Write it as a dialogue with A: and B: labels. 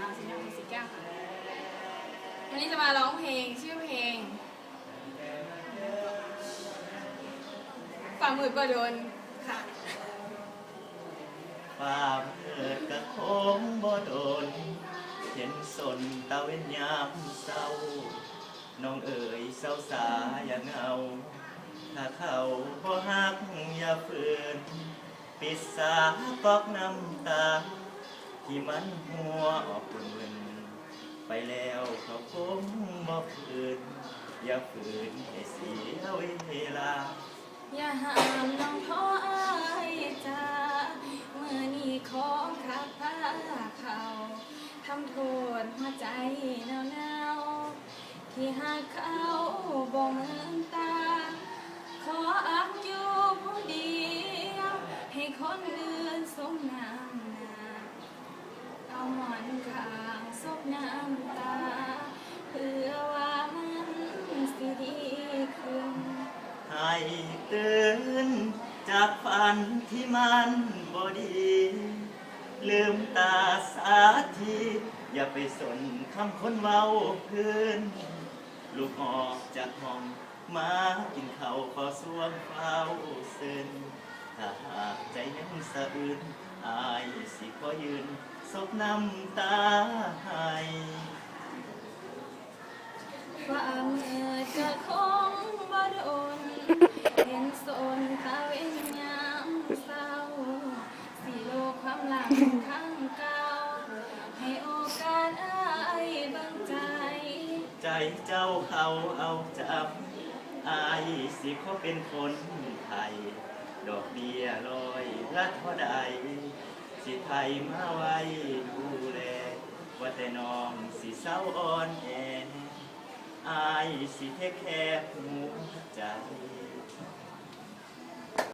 A: สาวสิงห์มิวสิกแก้วค่ะ วันนี้จะมาร้องเพลงชื่อเพลงฝ่ามือก็โดนค่ะ
B: ฝ่าเปิดกระโคงบ่โดน เห็นสนตะเวนยามเศร้า น้องเอ๋ยเศร้าสาอย่าเหงา ถ้าเขาบ่ฮักอย่าฝืน ปิดสากอกน้ำตา ที่มันหัวออกเวินไปแล้วเขาคงบ่ฝืนอย่าฝืนให้เสียเวลา
A: อย่าห้ามน้องท้ออายจ้าเมื่อนี้ของขับผ้าเขาทำโทษหัวใจหนาวหนาวที่หากเขาบ่เหมือนตา ขออักอยู่ผู้เดียวให้คนอื่นสมน้ำหน้า เอานข้างซบน้ำตาเพื่อว่ามันสิดีขึ้น
B: ให้ตื่นจากฝันที่มันบ่ดี ลืมตาสาทีอย่าไปสนคำคนเว้าพื้น ลูกออกจากห้องมากินเข้าวขอสวงเฝ้าซึนถ้าหากใจยังสะอื้น อายสิขอยืนซบน้ำตาให้
A: ควาเมื่อยก็คงบ่โดนเห็นสนตาเวนยามเศร้าสิโลกความหลังข้างเก่าให้โอกาสอายบังใจ
B: ใจเจ้าเขาเอาจับอายสิเขาเป็นคนไทย ดอกเบี้ยลอยรัดเท่าใดสิไทยมาไว้ดูแลว่าแต่น้องสิเศร้าอ่อนแออายสิเทคแคบหัวใจ